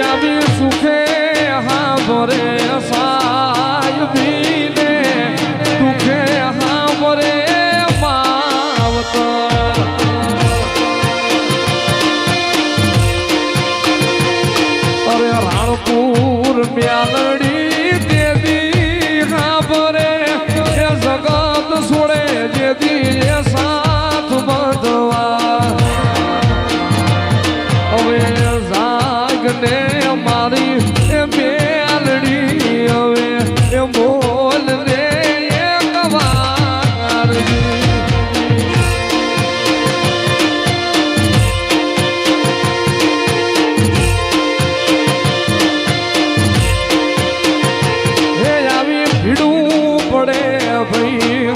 যাবি সুখে হাবরে সাইবি নে দুঃখে হাবরে মাওত અરે રાણપુર મ્યાલડી મારી એ મેલડી હવે એ બોલ રે એ કવારજી હે આવી ભીડું પડે ભાઈ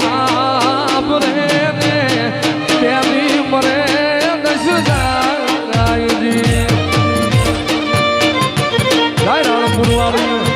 kusurlarını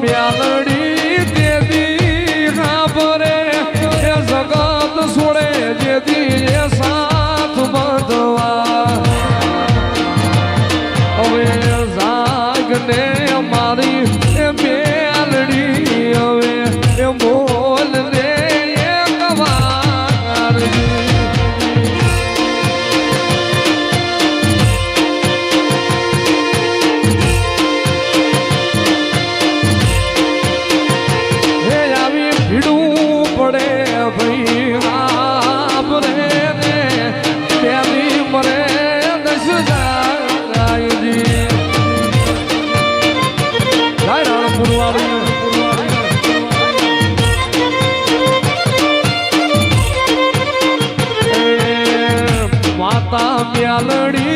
प्यालड़ी છોડે ભાઈ રામ રે તેની મરે દસ રાયજી રાય માતા મ્યાલડી